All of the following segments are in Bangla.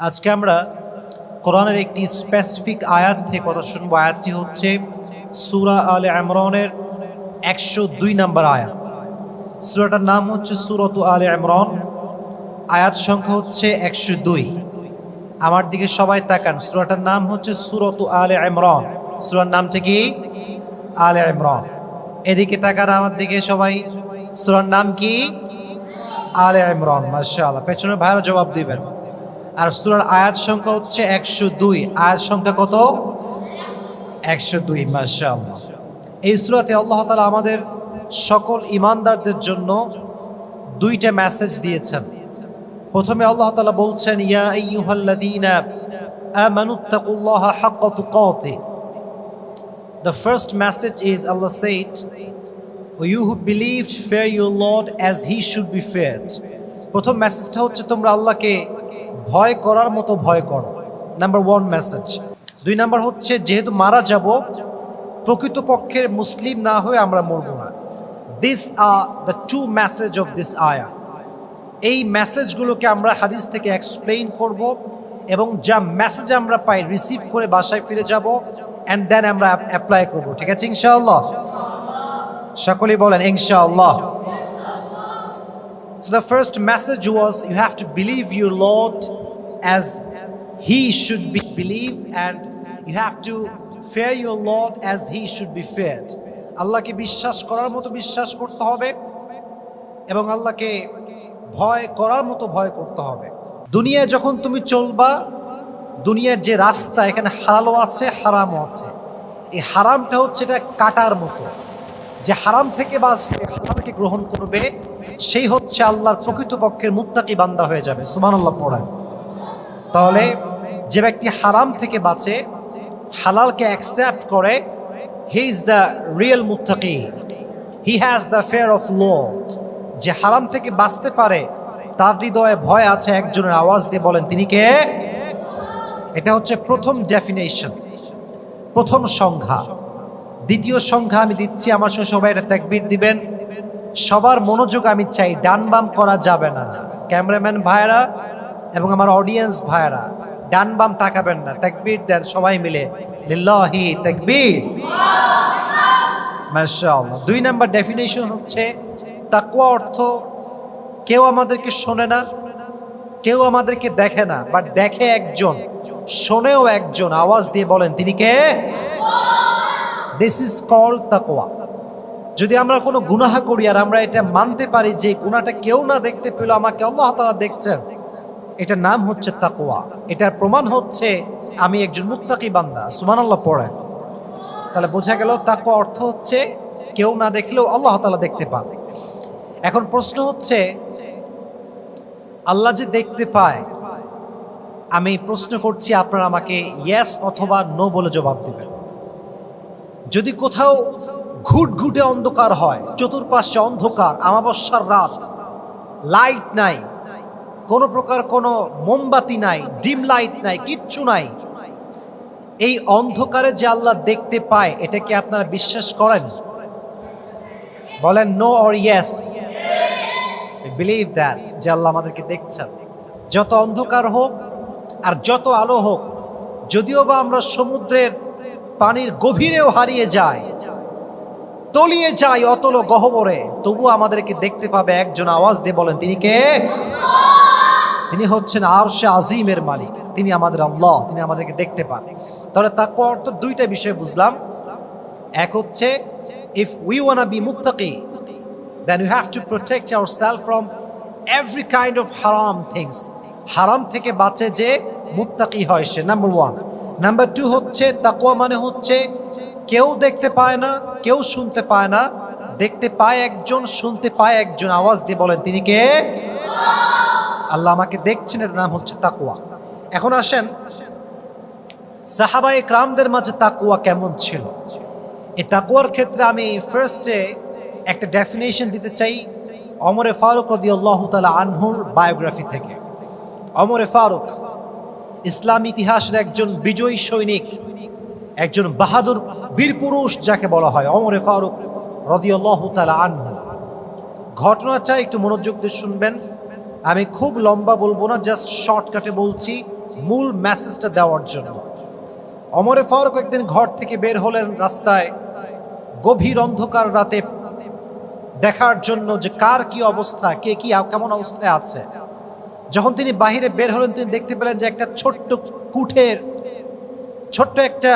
আজকে আমরা কোরআনের একটি স্পেসিফিক আয়াত থেকে কথা শুনব। আয়াতটি হচ্ছে সুরা আল ইমরানের একশো দুই নম্বর আয়াত। সুরাটার নাম হচ্ছে সুরত আলে ইমরান। আয়াত সংখ্যা হচ্ছে একশো দুই। আমার দিকে সবাই তাকান। সুরাটার নাম হচ্ছে সুরত আলে ইমরান। সুরার নামটা কি? আলে ইমরান। এদিকে তাকান আমার দিকে সবাই। সুরার নাম কি? আলে ইমরান। মাশাআল্লাহ। পেছনে ভাইয়েরও জবাব দিবেন। আর সুরার আয়াত সংখ্যা হচ্ছে একশো দুই। আয়াত সংখ্যা কত? একশো দুই মাশাআল্লাহ। এই সুরাতে আল্লাহ তালা আমাদের সকল ইমানদারদের জন্য দুইটা মেসেজ দিয়েছেন। প্রথমে আল্লাহ তালা বলছেন ইয়া আইয়ুহাল্লাযীনা আমানুত্তাকুল্লাহা হাক্কা তুকাতিহ। The first message is Allah said, O you who believed, fear your Lord as he should be feared. প্রথম মেসেজটা হচ্ছে তোমরা আল্লাহকে ভয় করার মতো ভয় করো। নাম্বার ওয়ান মেসেজ দুই নাম্বার হচ্ছে, যেহেতু মারা যাব প্রকৃতপক্ষের মুসলিম না হয়ে আমরা মরব না। This are the two message of this আয়া এই মেসেজগুলোকে আমরা হাদিস থেকে এক্সপ্লেইন করব এবং যা মেসেজ আমরা পাই রিসিভ করে বাসায় ফিরে যাব অ্যান্ড দেন আমরা অ্যাপ্লাই করব। ঠিক আছে, ইনশাআল্লাহ? সকলেই বলেন, ইনশাআল্লাহ। So the first message was you have to believe your Lord as He should be believed, and you have to fear your Lord as He should be feared. আল্লাহকে বিশ্বাস করার মতো বিশ্বাস করতে হবে এবং আল্লাহকে ভয় করার মতো ভয় করতে হবে। দুনিয়ায় যখন তুমি চলবা দুনিয়ার যে রাস্তা এখানে হালালও আছে হারামও আছে। এই হারামটা হচ্ছে এটা কাটার মতো। যে হারাম থেকে বাঁচবে হালালকে গ্রহণ করবে সেই হচ্ছে আল্লাহর প্রকৃতপক্ষের মুত্তাকি বান্দা হয়ে যাবে। সুমান আল্লাহ পড়ায় তাহলে যে ব্যক্তি হারাম থেকে বাঁচে, হালালকে অ্যাকসেপ্ট করে হি ইজ দ্য রিয়েল মুত্তাকি। He has the fear of lord যে হারাম থেকে বাঁচতে পারে, তার হৃদয়ে ভয় আছে, একজনের আওয়াজ দিয়ে বলেন, তিনি কে? এটা হচ্ছে প্রথম ডেফিনেশন প্রথম সংখ্যা দ্বিতীয় সংখ্যা আমি দিচ্ছি, আমার সবাই এটা তাকবীর দিবেন। সবার মনোযোগ আমি চাই, ডান বাম করা যাবে না। ক্যামেরাম্যান ভাইরা এবং আমার অডিয়েন্স ভাইরা ডান বাম তাকাবেন না। তাকবীর দেন সবাই মিলে। লিল্লাহি তাকবীর। দুই নাম্বার ডেফিনেশন হচ্ছে, তাকওয়া অর্থ কেউ আমাদেরকে শোনে না, কেউ আমাদেরকে দেখে না বাট দেখে একজন, শোনেও একজন। আওয়াজ দিয়ে বলেন, তিনি কে? দিস ইজ কল তাকওয়া। যদি আমরা কোনো গুনাহা করি আর আমরা এটা মানতে পারি যে গুনাহটা কেউ না দেখতে পেল, আমাকে আল্লাহ তাআলা দেখছেন, এটার নাম হচ্ছে তাকওয়া। এটার প্রমাণ হচ্ছে আমি একজন মুত্তাকি বান্দা। সুমান আল্লাহ পড়ে তাহলে বোঝা গেল তাকওয়া অর্থ হচ্ছে কেউ না দেখলেও আল্লাহ তাআলা দেখতে পান। এখন প্রশ্ন হচ্ছে, আল্লাহ যে দেখতে পায়, আমি প্রশ্ন করছি, আপনারা আমাকে ইয়াস অথবা নো বলে জবাব দেবেন। যদি কোথাও ঘুটঘুটে অন্ধকার হয়, চতুর্পাশে অন্ধকার আমাবস্যার রাত। লাইট নাই। কোনো প্রকার কোনো মোমবাতি নাই, ডিম লাইট নাই, কিচ্ছু নাই। এই অন্ধকারে যে আল্লাহ দেখতে পায়, এটা কি আপনারা বিশ্বাস করেন? বলেন no or yes believe that যে আল্লাহ আমাদেরকে দেখছেন। যত অন্ধকার হোক আর যত আলো হোক, যদিও বা আমরা সমুদ্রের পানির গভীরেও হারিয়ে যাই তলিয়ে যাই অতল গহবরে। তবু আমাদেরকে দেখতে পাবে একজন আওয়াজ দিয়ে বলেন, তিনি কে? তিনি হচ্ছেন আরশে আজিমের মালিক। তিনি আমাদের আল্লাহ, তিনি আমাদেরকে দেখতে পান। তাহলে তাকে অর্থ দুইটা বিষয় বুঝলাম। এক হচ্ছে ইফ উই ওয়ানা বি মুত্তাকি then you have to protect our self from every kind of হারাম থিংস হারাম থেকে বাঁচে যে মুক্তাকি হয় সে নাম্বার ওয়ান নাম্বার টু হচ্ছে তাকুয়া মানে হচ্ছে কেউ দেখতে পায় না, কেউ শুনতে পায় না। দেখতে পায় একজন, শুনতে পায় একজন। আওয়াজ দিয়ে বলেন, তিনি কে? আল্লাহ আমাকে দেখছেন, এর নাম হচ্ছে তাকুয়া এখন আসেন সাহাবাই ক্রামদের মাঝে তাকুয়া কেমন ছিল? এই তাকুয়ার ক্ষেত্রে আমি ফার্স্টে একটা ডেফিনেশন দিতে চাই অমরে ফারুক রদি আল্লাহ তালা আনহুর বায়োগ্রাফি থেকে। অমরে ফারুক, ইসলাম ইতিহাসের একজন বিজয়ী সৈনিক। একজন বাহাদুর বীর পুরুষ, যাকে বলা হয় অমরে ফারুক রদিয়াল্লাহ তালা আনহু। ঘটনাটা একটু মনোযোগ দিয়ে শুনবেন। আমি খুব লম্বা বলব না জাস্ট শর্টকাটে বলছি, মূল মেসেজটা দেওয়ার জন্য। অমরে ফারুক একদিন ঘর থেকে বের হলেন রাস্তায়। গভীর অন্ধকার রাতে দেখার জন্য যে কার কি অবস্থা, কে কি, কেমন অবস্থায় আছে। যখন তিনি বাহিরে বের হলেন, তিনি দেখতে পেলেন যে একটা ছোট্ট কুঠের ছোট্ট একটা,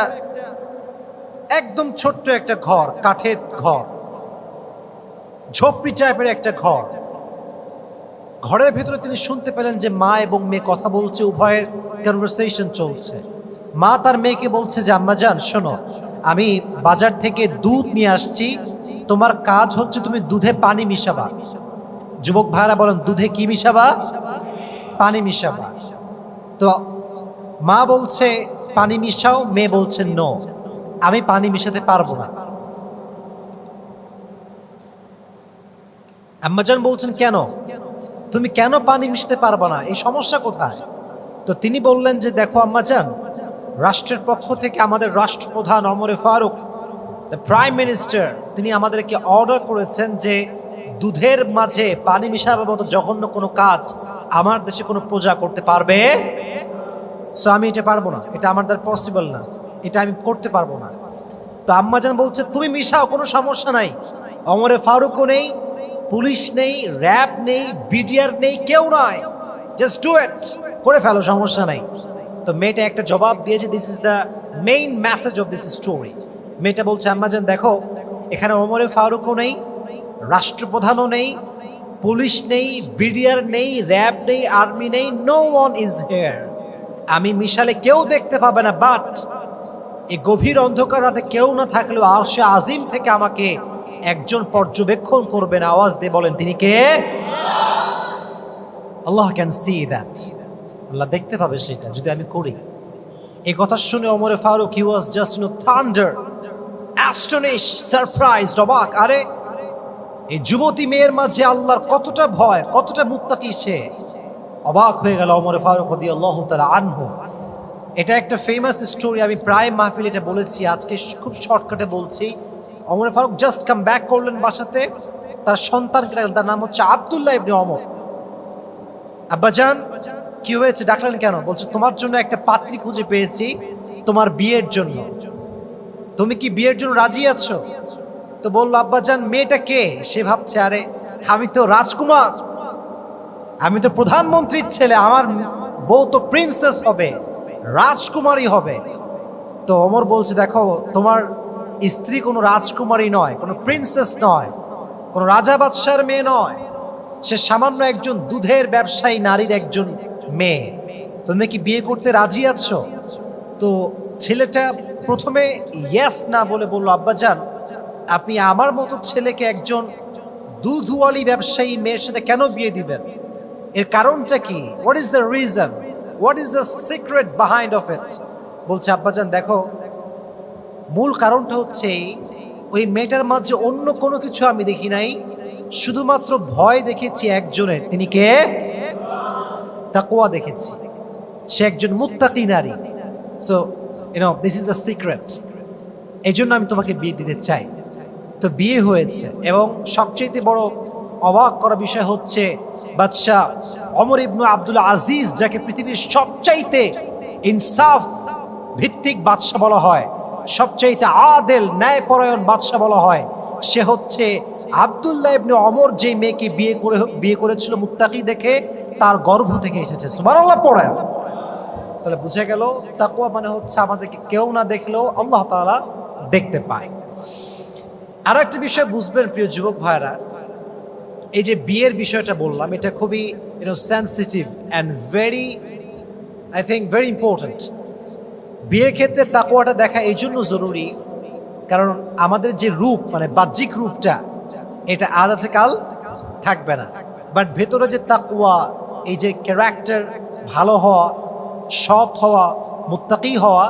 একদম ছোট্ট একটা ঘর, কাঠের ঘর, ঝোপড়ি টাইপের একটা ঘর। ঘরের ভেতরে তিনি শুনতে পেলেন যে মা এবং মেয়ে কথা বলছে, উভয়ের কনভারসেশন চলছে। মা তার মেয়েকে বলছে যে, আম্মা যান শোনো, আমি বাজার থেকে দুধ নিয়ে আসছি, তোমার কাজ হচ্ছে তুমি দুধে পানি মিশাবা। যুবক ভাইরা বলেন, দুধে কি মিশাবা? পানি মিশাবা। তো মা বলছে পানি মিশাও, মেয়ে বলছে, নো, আমি পানি মিশাতে পারব না। আম্মাজান বলছেন, কেন? তুমি কেন পানি মিশতে পারবে না? এই সমস্যা কোথায়? তো তিনি বললেন যে, দেখো আম্মাজান, রাষ্ট্রের পক্ষ থেকে আমাদের রাষ্ট্রপ্রধান অমরে ফারুক দ্য প্রাইম মিনিস্টার তিনি আমাদেরকে অর্ডার করেছেন যে, দুধের মাঝে পানি মিশাবার মতো জঘন্য কোনো কাজ আমার দেশে কোনো প্রজা করতে পারবে? সো আমি এটা পারব না। এটা আমার দ্বারা পসিবল না। এটা আমি করতে পারব না। তো আম্মাজান বলছে, তুমি মিশাও, কোনো সমস্যা নাই। অমরে ফারুকও নেই, পুলিশ নেই, র্যাব নেই, বিডিআর নেই, কেউ নয় জাস্ট ডু ইট করে ফেলো, সমস্যা নাই। তো মেয়েটা একটা জবাব দিয়েছে this is the main message of this story মেয়েটা বলছে, আম্মাজান, দেখো, এখানে ওমরে ফারুকও নেই, রাষ্ট্রপ্রধানও নেই, পুলিশ নেই, বিডিআর নেই, র্যাব নেই, আর্মি নেই নো ওয়ান ইজ হেয়ার আমি মিশালে কেউ দেখতে পাবে না বাট এই গভীর অন্ধকার রাতে কেউ না থাকলেও আরশে আজিম থেকে আমাকে একজন পর্যবেক্ষণ করবেন, আওয়াজ দিয়ে বলেন, তিনি কে? Allah can see that Allah দেখতে পাবে সেটা, যদি আমি করি। এই কথা শুনে ওমরে Farooq he was just no thunder astonish surprise অবাক। আরে এই যুবতী মেয়ের মাঝে আল্লাহর কতটা ভয়, কতটা মুক্তাকি সে। অবাক হয়ে গেল ওমরে ফারুক দিয়ে আল্লাহ তালা আনহু। এটা একটা ফেমাস স্টোরি আমি প্রায় মাহফিল এটা বলেছি, আজকে খুব শর্টকাটে বলছি। Omar Farooq just come back করলেন বাসাতে, তার সন্তান তার নাম হচ্ছে আবদুল্লাহ ইবনে অমর আব্বাজান কি হয়েছে? ডাকলেন কেন? বলছে, তোমার জন্য একটা পাত্রী খুঁজে পেয়েছি, তোমার বিয়ের জন্য। তুমি কি বিয়ের জন্য রাজি আছো? তো বলল আব্বাজান মেয়েটা কে? সে ভাবছে, আরে, আমি তো রাজকুমার। আমি তো প্রধানমন্ত্রীর ছেলে, আমার বউ তো প্রিন্সেস হবে, রাজকুমারী হবে। তো অমর বলছে, দেখো, তোমার স্ত্রী কোনো রাজকুমারী নয়, কোনো প্রিন্সেস নয়, কোনো রাজা বাদশার মেয়ে নয়। সে সামান্য একজন দুধের ব্যবসায়ী, নারীর একজন মেয়ে। তুমি কি বিয়ে করতে রাজি আছো? তো ছেলেটা প্রথমে ইয়েস না বলে বলল আব্বাজান আপনি আমার মতো ছেলেকে একজন দুধওয়ালি ব্যবসায়ী মেয়ের সাথে কেন বিয়ে দিবেন? এর কারণটা কি? What is the reason what is the secret behind of it বলছে, আব্বাজান, দেখো, মূল কারণটা হচ্ছে ওই মেয়েটার মাঝে অন্য কোনো কিছু আমি দেখি নাই। শুধুমাত্র ভয় দেখেছি একজনের, তিনি কে? তাকোয়া দেখেছি। সে একজন মুত্তাকি নারী। So you know this is the secret এই জন্য আমি তোমাকে বিয়ে দিতে চাই। তো বিয়ে হয়েছে এবং সবচেয়ে বড় অবাক করা বিষয় হচ্ছে, বাদশাহ অমর ইবনু আব্দুল আজিজ, যাকে পৃথিবীর সবচাইতে ইনসাফ ভিত্তিক বাদশাহ বলা হয়, সবচাইতে আদেল ন্যায়পরায়ণ বাদশাহ বলা হয়, সে হচ্ছে আব্দুল্লাহ ইবনে অমর যে মেয়েকে বিয়ে করে, বিয়ে করেছিল মুত্তাকি দেখে তার গর্ভ থেকে এসেছে। সুবহানাল্লাহ পড়ে তাহলে বুঝে গেল তাকুয়া মানে হচ্ছে আমাদেরকে কেউ না দেখলেও আল্লাহ তাআলা দেখতে পায়। আর একটা বিষয় বুঝবেন প্রিয় যুবক ভাইরা এই যে বিয়ের বিষয়টা বললাম, এটা খুবই you know sensitive and very I think very important বিয়ের ক্ষেত্রে তাকুয়াটা দেখা এই জন্য জরুরি, কারণ আমাদের যে রূপ মানে বাহ্যিক রূপটা, এটা আজ আছে, কাল থাকবে না। বাট ভেতরে যে তাকুয়া এই যে ক্যারেক্টার ভালো হওয়া, সৎ হওয়া, মুত্তাকি হওয়া,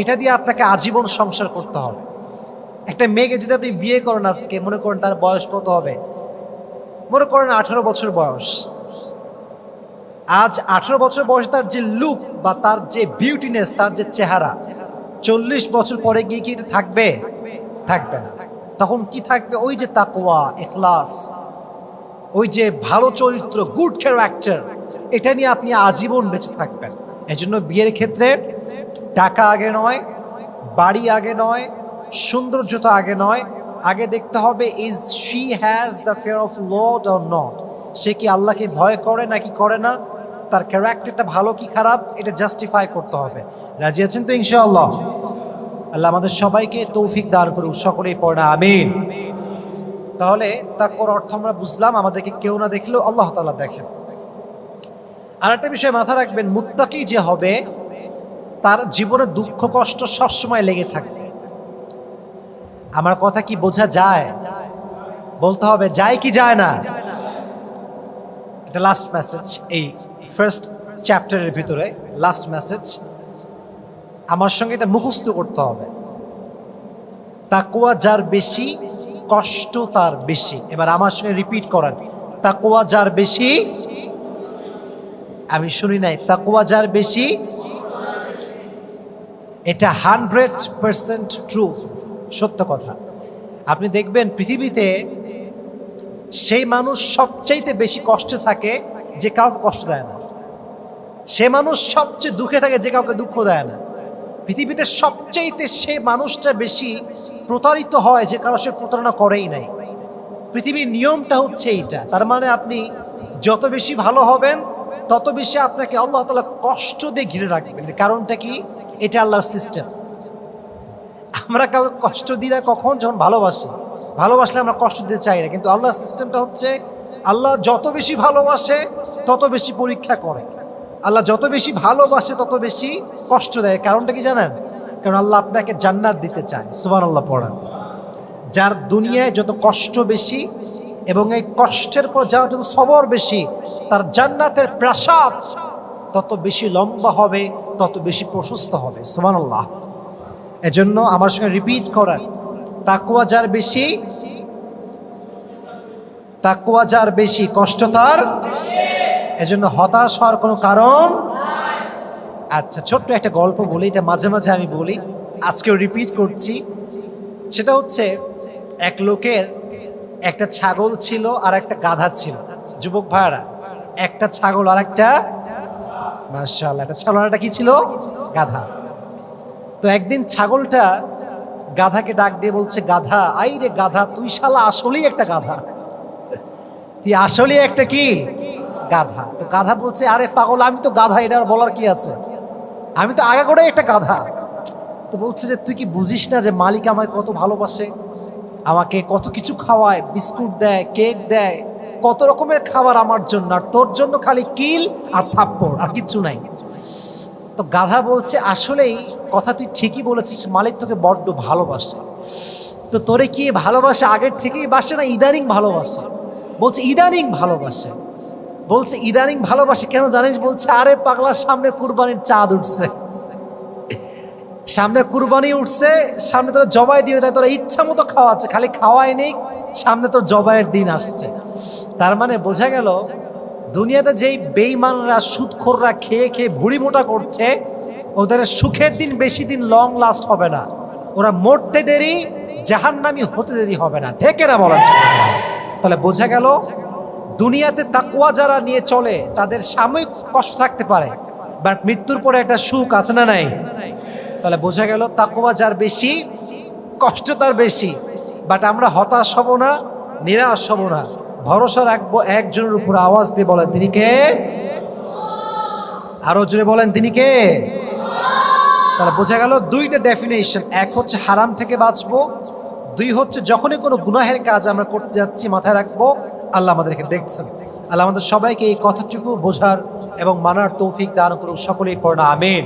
এটা দিয়ে আপনাকে আজীবন সংসার করতে হবে। একটা মেয়েকে যদি আপনি বিয়ে করেন আজকে, মনে করেন তার বয়স কত হবে? মনে করেন আঠারো বছর বয়স। আজ আঠারো বছর বয়সে তার যে লুক বা তার যে বিউটিনেস তার যে চেহারা, চল্লিশ বছর পরে গিয়ে কি থাকবে? থাকবে না। তখন কি থাকবে? ওই যে তাকোয়া এখলাস ওই যে ভালো চরিত্র গুড ক্যারেক্টার এটা নিয়ে আপনি আজীবন বেঁচে থাকবেন। এজন্য বিয়ের ক্ষেত্রে টাকা আগে নয়, বাড়ি আগে নয়, সৌন্দর্যতা আগে নয় আগে দেখতে হবে is she has the fear of lord or not সে কি আল্লাহকে ভয় করে নাকি করে না? তার ক্যারেক্টারটা ভালো কি খারাপ? এটা জাস্টিফাই করতে হবে। রাজি আছেন তো ইনশাআল্লাহ? আল্লাহ আমাদের সবাইকে তৌফিক দান করুক, সকলেই পড়া, আমিন। তাহলে তাকওয়ার অর্থ আমরা বুঝলাম, আমাদেরকে কেউ না দেখলেও আল্লাহ তাআলা দেখেন। আর একটা বিষয় মাথা রাখবেন, মুত্তাকি যে হবে, তার জীবনে দুঃখ কষ্ট সবসময় লেগে থাকবে। আমার কথা কি বোঝা যায়? বলতে হবে, যায় কি যায় না? এটা লাস্ট মেসেজ এই ফার্স্ট চ্যাপ্টারের ভিতরে লাস্ট মেসেজ আমার সঙ্গে এটা মুখস্থ করতে হবে। তাকুয়া যার বেশি, কষ্ট তার বেশি। এবার আমার সঙ্গে রিপিট করান। তাকুয়া যার বেশি, আমি শুনি নাই। তাকুয়া যার বেশি, এটা হান্ড্রেড পার্সেন্ট ট্রুথ সত্য কথা। আপনি দেখবেন পৃথিবীতে সেই মানুষ সবচাইতে বেশি কষ্টে থাকে যে কাউকে কষ্ট দেয় না। সে মানুষ সবচেয়ে দুঃখে থাকে যে কাউকে দুঃখ দেয় না। পৃথিবীতে সবচাইতে সে মানুষটা বেশি প্রতারিত হয় যে কারও সে প্রতারণা করেই নাই। পৃথিবীর নিয়মটা হচ্ছে এইটা। তার মানে আপনি যত বেশি ভালো হবেন, তত বেশি আপনাকে আল্লাহ তালা কষ্ট দিয়ে ঘিরে রাখবেন। কারণটা কি? এটা আল্লাহর সিস্টেম আমরা কাউকে কষ্ট দিই না কখন, যখন ভালোবাসি। ভালোবাসলে আমরা কষ্ট দিতে চাই না, কিন্তু আল্লাহর সিস্টেমটা হচ্ছে আল্লাহ যত বেশি ভালোবাসে, তত বেশি পরীক্ষা করে। আল্লাহ যত বেশি ভালোবাসে, তত বেশি কষ্ট দেয়। কারণটা কি জানেন? কারণ আল্লাহ আপনাকে জান্নাত দিতে চায়। সুবান আল্লাহ পড়ান। যার দুনিয়ায় যত কষ্ট বেশি এবং এই কষ্টের পর যার যত সবর বেশি, তার জান্নাতের প্রাসাদ তত বেশি লম্বা হবে, তত বেশি প্রশস্ত হবে। সুবান আল্লাহ এজন্য আমার সঙ্গে রিপিট করেন তাকুয়া যার বেশি, তাকুয়া যার বেশি, কষ্ট তার এজন্য হতাশ হওয়ার কোনো কারণ আচ্ছা ছোট্ট একটা গল্প বলি, এটা মাঝে মাঝে আমি বলি, আজকেও রিপিট করছি। সেটা হচ্ছে, এক লোকের একটা ছাগল ছিল আর একটা গাধা ছিল। যুবক ভাইয়ারা, একটা ছাগল আর একটা মার্শাল একটা ছাগল আর একটা কি ছিল? গাধা। তো একদিন ছাগলটা গাধাকে ডাক দিয়ে বলছে, গাধা, আই রে গাধা, তুই শালা আসলেই একটা গাধা। তুই আসলেই একটা কি? গাধা। তো গাধা বলছে, আরে পাগল, আমি তো গাধা এটা বলার কি আছে? আমি তো আগা করে একটা গাধা। তো বলছে যে, তুই কি বুঝিস না যে মালিক আমায় কত ভালোবাসে? আমাকে কত কিছু খাওয়ায়, বিস্কুট দেয়, কেক দেয়, কত রকমের খাবার আমার জন্য, আর তোর জন্য খালি কিল আর থাপ্পড়, আর কিচ্ছু নাই। তো গাধা বলছে, আসলেই কথা তুই ঠিকই বলেছিস, মালিক তোকে বড্ড ভালোবাসে। তো তোরে কি ভালোবাসে? আগের থেকেই বাসে না ইদানিং ভালোবাসে? বলছে, ইদানিং ভালোবাসে। বলছে, ইদানিং ভালোবাসে কেন জানিস? বলছে, আরে পাগলার সামনে কুরবানির চাঁদ উঠছে। সামনে কুরবানি উঠছে, সামনে তোরা জবাই দিবে, তাই তোরা ইচ্ছা মতো খাওয়াচ্ছে, খালি খাওয়াই নেই, সামনে তোর জবাইয়ের দিন আসছে। তার মানে বোঝা গেল দুনিয়াতে যেই বেইমানরা সুদখোররা খেয়ে খেয়ে ভুড়ি মোটা করছে, ওদের সুখের দিন বেশি দিন লং লাস্ট হবে না। ওরা মরতে দেরি, জাহান্নামি হতে দেরি হবে না। ঠিক না বলার তাহলে বোঝা গেল, দুনিয়াতে তাকুয়া যারা নিয়ে চলে, তাদের সাময়িক কষ্ট থাকতে পারে বাট মৃত্যুর পরে একটা সুখ আছে না নাই? তাহলে বোঝা গেল তাকুয়া যার বেশি, কষ্ট তার বেশি বাট আমরা হতাশ হব না, নিরাশ হব না। ভরসা রাখব, একজনের উপর আওয়াজ দিয়ে বলেন, তিনি কে? আরও জোরে বলেন, তিনি কে? তাহলে বোঝা গেল দুইটা ডেফিনেশন এক হচ্ছে হারাম থেকে বাঁচবো, দুই হচ্ছে যখনই কোনো গুনাহের কাজ আমরা করতে যাচ্ছি, মাথায় রাখব, আল্লাহ আমাদেরকে দেখছেন। আল্লাহ আমাদের সবাইকে এই কথাটুকু বোঝার এবং মানার তৌফিক দান করুক, সকলেই পড়া আমিন।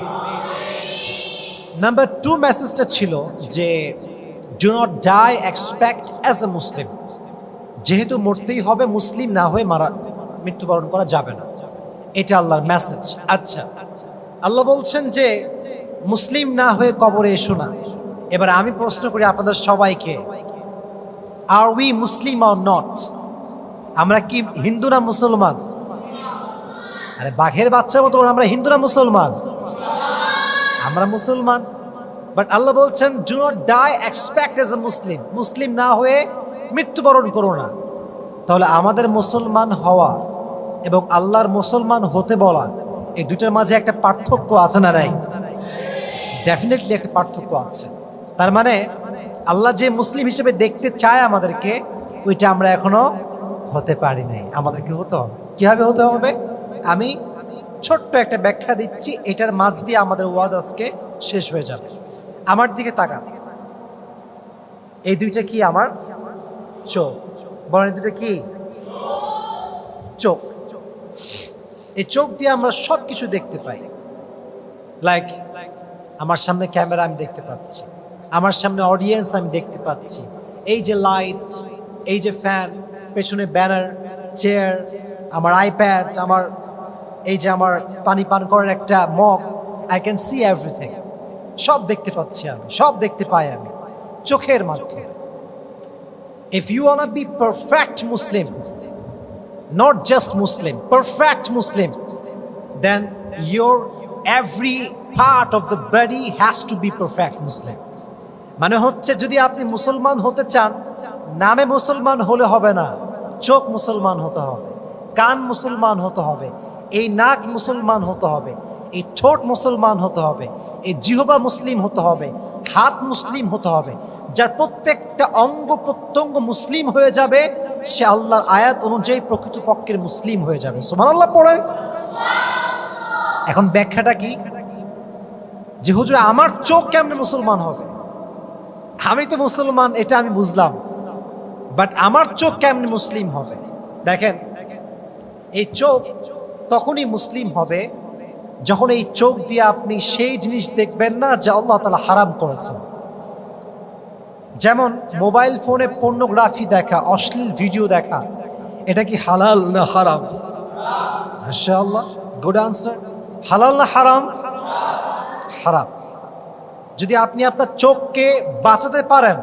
নাম্বার টু মেসেজটা ছিল যে do not die expect as a Muslim যেহেতু মরতেই হবে, মুসলিম না হয়ে মারা, মৃত্যুবরণ করা যাবে না। এটা আল্লাহর মেসেজ আচ্ছা আল্লাহ বলছেন যে, মুসলিম না হয়ে কবরে এসো না। এবার আমি প্রশ্ন করি আপনাদের সবাইকে আর উই মুসলিম আর নট আমরা কি হিন্দু না মুসলমান? আরে বাঘের বাচ্চার মতো আমরা হিন্দু না মুসলমান? আমরা মুসলমান। বাট আল্লাহ বলছেন do not die expect as a Muslim Muslim না হয়ে মৃত্যুবরণ করো না। তাহলে আমাদের মুসলমান হওয়া এবং আল্লাহর মুসলমান হতে বলা, এই দুইটার মাঝে একটা পার্থক্য আছে না নাই? ডেফিনেটলি একটা পার্থক্য আছে। তার মানে আল্লাহ যে মুসলিম হিসেবে দেখতে চায় আমাদেরকে, ওইটা আমরা এখনও হতে পারি নাই। আমাদেরকে হতে হবে। কীভাবে হতে হবে? আমি ছোট্ট একটা ব্যাখ্যা দিচ্ছি, এটার মাঝ দিয়ে আমাদের ওয়াজ আজকে শেষ হয়ে যাবে। আমার দিকে তাকান। এই দুইটা কি আমার চোখ। এই দুটো কি? চোখ। এই চোখ দিয়ে আমরা সব কিছু দেখতে পাই। লাইক আমার সামনে ক্যামেরা আমি দেখতে পাচ্ছি। আমার সামনে অডিয়েন্স আমি দেখতে পাচ্ছি। এই যে লাইট এই যে ফ্যান পেছনে ব্যানার চেয়ার আমার আইপ্যাড আমার, এই যে আমার পানি পান করার একটা mug I can see everything সব দেখতে পাচ্ছি আমি, সব দেখতে পাই আমি। চোখের মাধ্যমে। If you want be perfect Muslim not just Muslim, perfect Muslim, then your every part of the body has to be perfect Muslim. মানে হচ্ছে যদি আপনি মুসলমান হতে চান নামে মুসলমান হলে হবে না চোখ মুসলমান হতে হবে কান মুসলমান হতে হবে এই নাক মুসলমান হতে হবে এই ঠোঁট মুসলমান হতে হবে এই জিহবা মুসলিম হতে হবে হাত মুসলিম হতে হবে যার প্রত্যেকটা অঙ্গ প্রত্যঙ্গ মুসলিম হয়ে যাবে, সে আল্লাহর আয়াত অনুযায়ী প্রকৃতপক্ষের মুসলিম হয়ে যাবে। সোমান আল্লাহ পড়েন। এখন ব্যাখ্যাটা কি? যে হুজুর, আমার চোখ কেমনে মুসলমান হবে? আমি তো মুসলমান, এটা আমি বুঝলাম। বাট আমার চোখ কেমনে মুসলিম হবে? দেখেন, এই চোখ তখনই মুসলিম হবে যখন এই চোখ দিয়ে আপনি সেই জিনিস দেখবেন না যা আল্লাহ তালা হারাম করেছেন। যেমন মোবাইল ফোনে পর্নোগ্রাফি দেখা, অশ্লীল ভিডিও দেখা, এটা কি হালাল না হারাম? গুড আনসার হালাল না হারাম? হারাম। যদি আপনি আপনার চোখকে বাঁচাতে পারেন,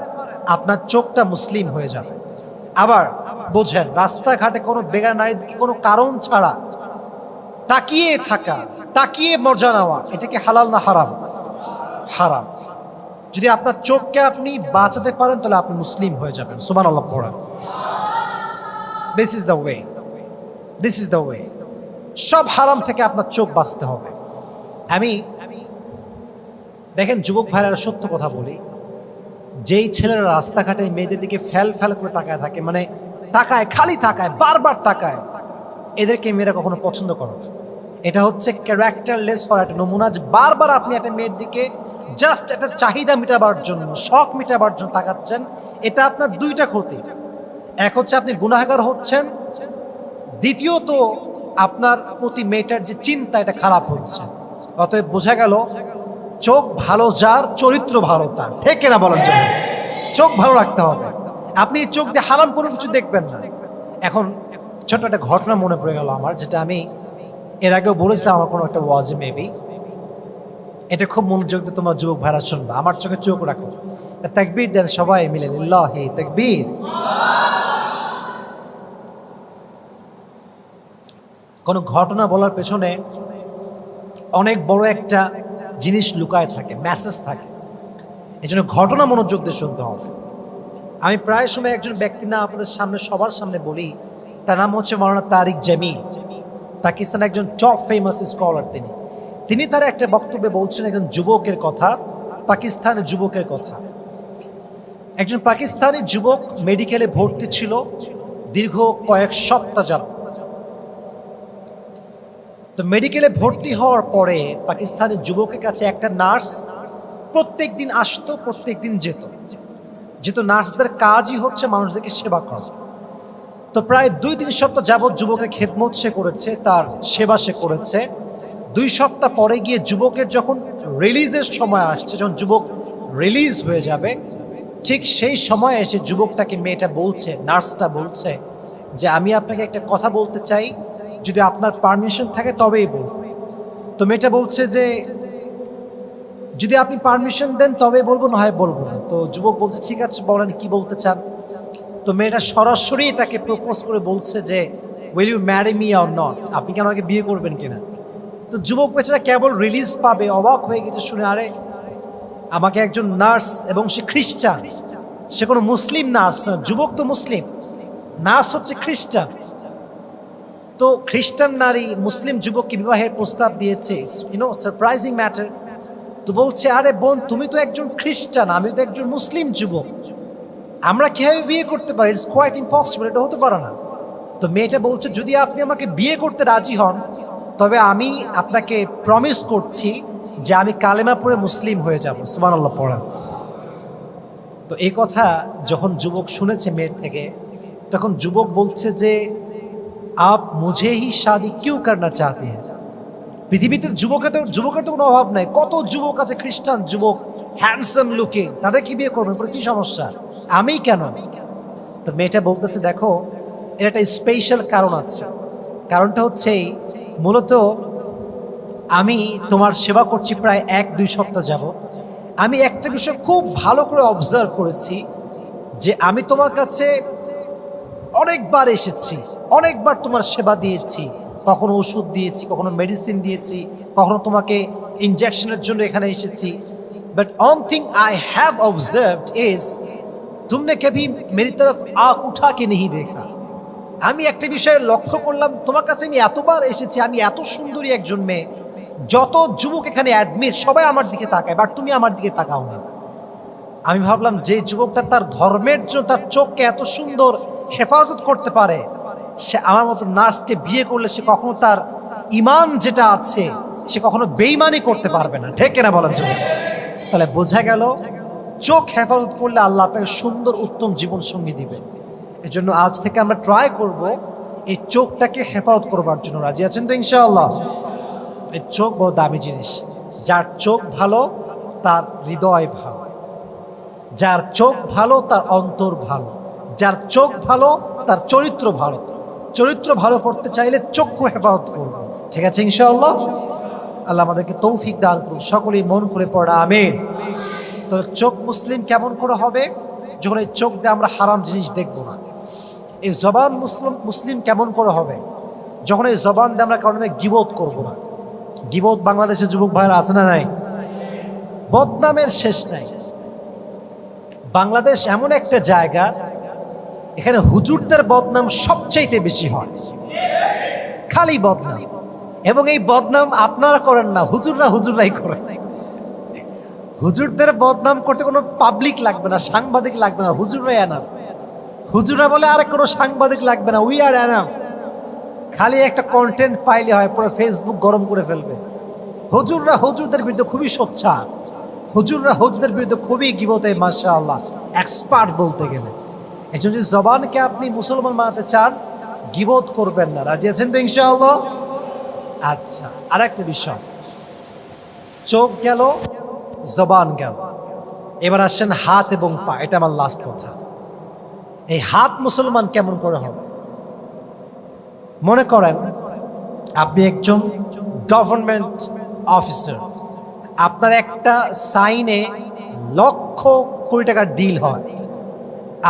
আপনার চোখটা মুসলিম হয়ে যাবে। আবার বোঝেন, রাস্তাঘাটে কোনো বেগার নারীর দিকে কোনো কারণ ছাড়া তাকিয়ে থাকা, তাকিয়ে মজা নেওয়া, এটা কি হালাল না হারাম? হারাম। যদি আপনার চোখকে আপনি বাঁচাতে পারেন, তাহলে আপনি মুসলিম হয়ে যাবেন। সুমান আল্লাহ পড়েন। This is the way this is the way সব হারাম থেকে আপনার চোখ বাঁচতে হবে। আমি, দেখেন যুবক ভাইরা সত্য কথা বলি। যেই ছেলেরা রাস্তাঘাটে মেয়েদের দিকে ফেল ফেল করে তাকায় থাকে মানে তাকায়, খালি তাকায়, বারবার তাকায়, এদেরকে মেয়েরা কখনো পছন্দ করে। এটা হচ্ছে ক্যারেক্টারলেস হওয়ার একটা নমুনা যে বারবার আপনি একটা মেয়ের দিকে জাস্ট একটা চাহিদা মেটাবার জন্য, শখ মেটাবার জন্য তাকাচ্ছেন, এটা আপনার দুইটা ক্ষতি। এক হচ্ছে আপনি গুনাহগার হচ্ছেন, দ্বিতীয়ত আপনার প্রতি মেয়েটার যে চিন্তা, এটা খারাপ হচ্ছে। অতএব বোঝা গেল, চোখ ভালো যার, চরিত্র ভালো তার। ঠিক কিনা বলেন জন্য চোখ ভালো রাখতে হবে। আপনি চোখ দিয়ে হারাম কোনো কিছু দেখবেন না। এখন ছোট্ট একটা ঘটনা মনে পড়ে গেল আমার, যেটা আমি এর আগেও বলেছিলাম, আমার কোনো একটা ওয়াজে মেবি এটা খুব মনোযোগ দিয়ে তোমার যুবক ভাইরা শুনবা। আমার চোখে চোখ রাখো। তাকবীর দেন সবাই মিলে। লিল্লাহি, তাকবীর। কোনো ঘটনা বলার পেছনে অনেক বড় একটা জিনিস লুকায় থাকে মেসেজ থাকে। এই জন্য ঘটনা মনোযোগ দিয়ে শুনতে হবে। আমি প্রায় সময় একজন ব্যক্তি না আপনাদের সামনে, সবার সামনে বলি, তার নাম হচ্ছে মৌলানা তারিক জামিল। পাকিস্তান একজন টপ ফেমাস স্কলার তিনি। তিনি তার একটা বক্তব্যে বলছেন একজন যুবকের কথা, পাকিস্তানের যুবকের কথা। একজন পাকিস্তানি যুবক মেডিকেলে ভর্তি ছিল দীর্ঘ কয়েক সপ্তাহ যাব তো মেডিকেলে ভর্তি হওয়ার পরে পাকিস্তানের যুবকের কাছে একটা নার্স প্রত্যেক দিন আসতো প্রত্যেক দিন যেত। যেহেতু নার্সদের কাজই হচ্ছে মানুষদেরকে সেবা করা। তো প্রায় দুই তিন সপ্তাহ যাবৎ যুবকের খেদমত সে করেছে, তার সেবা সে করেছে। দুই সপ্তাহ পরে গিয়ে যুবকের যখন রিলিজের সময় আসছে, যখন যুবক রিলিজ হয়ে যাবে, ঠিক সেই সময় এসে যুবকটাকে মেয়েটা বলছে, নার্সটা বলছে যে, আমি আপনাকে একটা কথা বলতে চাই, যদি আপনার পারমিশন থাকে তবেই বলব। তো মেয়েটা বলছে যে, যদি আপনি পারমিশন দেন তবে বলব, না হয় বলব না। তো যুবক বলছে, ঠিক আছে, বলেন, কি বলতে চান? তো মেয়েটা সরাসরি তাকে প্রপোজ করে বলছে যে will you marry me or not আপনি কি আমাকে বিয়ে করবেন কিনা? তো যুবক বেচারা কেবল রিলিজ পাবে, অবাক হয়ে গেছে শুনে, আরে, আমাকে একজন নার্স এবং সে খ্রিস্টান। সে কোনো মুসলিম নার্স না যুবক তো মুসলিম। নার্স হচ্ছে খ্রিস্টান। তো খ্রিস্টান নারী মুসলিম যুবককে বিবাহের প্রস্তাব দিয়েছে ইউনো সারপ্রাইজিং ম্যাটার তো বলছে, আরে বোন, তুমি তো একজন খ্রিস্টান, আমি তো একজন মুসলিম যুবক। আমরা কীভাবে বিয়ে করতে পারি? ইটস কোয়াইট ইম্পসিবল এটা হতে পারে না। তো মেয়েটা বলছে, যদি আপনি আমাকে বিয়ে করতে রাজি হন তবে আমি আপনাকে প্রমিস করছি যে আমি কালেমা পড়ে মুসলিম হয়ে যাব। সুমান আল্লাহ পড়েন। তো এই কথা যখন যুবক শুনেছে মেয়ের থেকে, তখন যুবক বলছে যে, আপ মুঝে হি শাদি কিউ করনা হ্যাঁ পৃথিবীতে যুবকের তো যুবকের তো কোনো অভাব নাই। কত যুবক আছে, খ্রিস্টান যুবক হ্যান্ডসাম লুকে তাদের কি বিয়ে করবেন? কি সমস্যা? আমি কেন? তো মেয়েটা বলতেছে, দেখো, এর একটা স্পেশাল কারণ আছে। কারণটা হচ্ছে মূলত আমি তোমার সেবা করছি প্রায় এক দুই সপ্তাহ যাব আমি একটা বিষয় খুব ভালো করে অবজার্ভ করেছি যে আমি তোমার কাছে অনেকবার এসেছি অনেকবার তোমার সেবা দিয়েছি কখনো ওষুধ দিয়েছি কখনো মেডিসিন দিয়েছি কখনো তোমাকে ইনজেকশনের জন্য এখানে এসেছি but one thing I have observed is तुमने कभी मेरी तरफ आंख उठा के नहीं देखा আমি একটা বিষয়ে লক্ষ্য করলাম, তোমার কাছে আমি এতবার এসেছি, আমি এত সুন্দরী একজন মেয়ে। যত যুবক এখানে অ্যাডমিট সবাই আমার দিকে তাকায় বাট তুমি আমার দিকে তাকাও না। আমি ভাবলাম, যে যুবকটা তার ধর্মের জন্য, তার চোখকে এত সুন্দর হেফাজত করতে পারে, সে আমার মতো নার্সকে বিয়ে করলে সে কখনো তার ইমান যেটা আছে, সে কখনো বেইমানি করতে পারবে না। ঠিক কেনা বলেন যুবক? তাহলে বোঝা গেল, চোখ হেফাজত করলে আল্লাহ আপনাকে সুন্দর, উত্তম জীবন সঙ্গী দিবে। এই জন্য আজ থেকে আমরা ট্রাই করব এই চোখটাকে হেফাজত করবার জন্য। রাজি আছেন তো ইনশাআল্লাহ? এই চোখ বড় দামি জিনিস। যার চোখ ভালো, তার হৃদয় ভালো। যার চোখ ভালো, তার অন্তর ভালো। যার চোখ ভালো, তার চরিত্র ভালো। চরিত্র ভালো করতে চাইলে চক্ষু হেফাজত করব। ঠিক আছে ইনশাআল্লাহ? আল্লাহ আমাদেরকে তৌফিক দান করুন সকলেই মন করে পড়া, আমিন। তো চোখ মুসলিম কেমন করে হবে? যখন এই চোখ দিয়ে আমরা হারাম জিনিস দেখব না। এই জবান মুসলিম মুসলিম কেমন করে হবে? যখন এই জবান দিয়ে আমরা কারণে গিবোধ করব না। গিবোধ বাংলাদেশের যুবক ভাইরা আছে না নাই? বদনামের শেষ নাই। বাংলাদেশ এমন একটা জায়গা, এখানে হুজুরদের বদনাম সবচাইতে বেশি হয়। খালি বদনাম। এবং এই বদনাম আপনারা করেন না, হুজুররা হুজুররাই করেন। হুজুরদের বদনাম করতে কোনো পাবলিক লাগবে না, সাংবাদিক লাগবে না, হুজুররাই এনাফ হুজুররা বলে, আর, কোনো সাংবাদিক লাগবে না উই আর এনাফ খালি একটা কন্টেন্ট পাইলে হয়, পুরো ফেসবুক গরম করে ফেলবে। হুজুররা হুজুরদের বিরুদ্ধে খুবই সোচ্চার। হুজুররা হুজুরদের বিরুদ্ধে খুবই গিবতে মাসা আল্লাহ এক্সপার্ট বলতে গেলে। এই জন্য যদি জবানকে আপনি মুসলমান বানাতে চান গিবোধ করবেন না। রাজি আছেন তো ইনশাআল্লাহ? আচ্ছা আর একটা বিষয়। চোখ গেল, জবান গেল। এবার আসছেন হাত এবং পা, এটা আমার লাস্ট কথা। এই হাত মুসলমান কেমন করে হবে? মনে করেন, আপনি একজন গভর্নমেন্ট অফিসার আপনার একটা সাইনে লক্ষ কোটি টাকার ডিল হয়।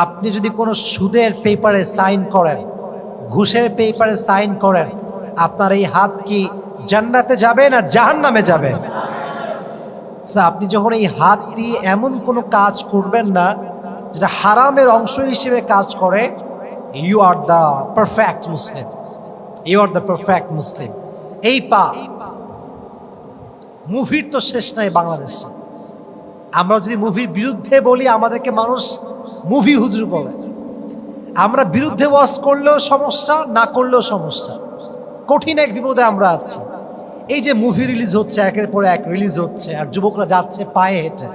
আপনি যদি কোনো সুদের পেপারে সাইন করেন, ঘুষের পেপারে সাইন করেন, আপনার এই হাত কি জান্নাতে যাবে না জাহান নামে যাবে আপনি যখন এই হাত দিয়ে এমন কোনো কাজ করবেন না যেটা হারামের অংশ হিসেবে কাজ করে you are the perfect Muslim you are the perfect Muslim এই পা, মুভির তো শেষ নাই বাংলাদেশে। আমরা যদি মুভির বিরুদ্ধে বলি, আমাদেরকে মানুষ মুভি হুজুর বলে। আমরা বিরুদ্ধে ওয়াজ করলেও সমস্যা, না করলেও সমস্যা। কঠিন এক বিপদে আমরা আছি। এই যে মুভি রিলিজ হচ্ছে, একের পর এক রিলিজ হচ্ছে, আর যুবকরা যাচ্ছে পায়ে হেঁটে।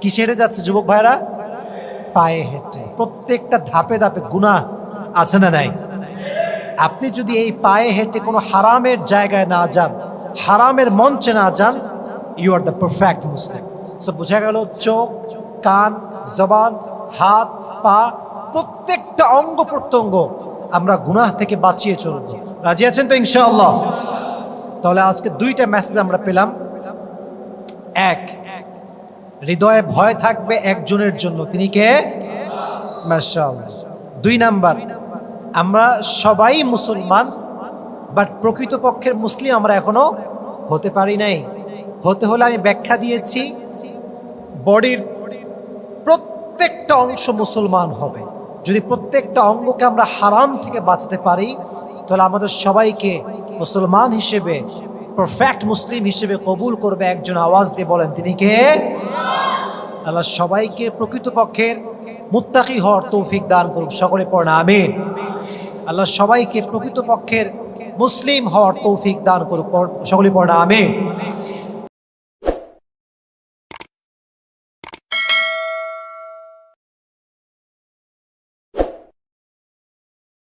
কিসে হেঁটে যাচ্ছে যুবক ভাইরা পায়ে হেঁটে, প্রত্যেকটা ধাপে ধাপে গুণা আছে না নাই? আপনি যদি এই পায়ে হেঁটে কোনো হারামের জায়গায় না যান, হারামের মঞ্চে না যান you are the perfect Muslim so বোঝা গেল, চোখ, কান, জবান, হাত, পা, প্রত্যেকটা অঙ্গ প্রত্যঙ্গ আমরা গুনাহ থেকে বাঁচিয়ে চলব। রাজি আছেন তো ইনশাআল্লাহ? তাহলে আজকে দুইটা মেসেজ আমরা পেলাম। এক হৃদয়ে ভয় থাকবে একজনের জন্য। তিনি কে? দুই নাম্বার, আমরা সবাই মুসলমান বাট প্রকৃতপক্ষের মুসলিম আমরা এখনও হতে পারি নাই। হতে হলে আমি ব্যাখ্যা দিয়েছি, বডির প্রত্যেকটা অংশ মুসলমান হবে। যদি প্রত্যেকটা অঙ্গকে আমরা হারাম থেকে বাঁচতে পারি, তাহলে আমাদের সবাইকে মুসলমান হিসেবে পারফেক্ট মুসলিম হিসেবে কবুল করবে একজন আওয়াজ দিয়ে বলেন, তিনি কে? আল্লাহ সবাইকে প্রকৃতপক্ষের মুত্তাকি হওয়ার তৌফিক দান করুক, সকলে পড়েন, আমিন। আল্লাহ সবাইকে প্রকৃতপক্ষের মুসলিম হওয়ার তৌফিক দান করুক, সকলে পড়েন, আমিন।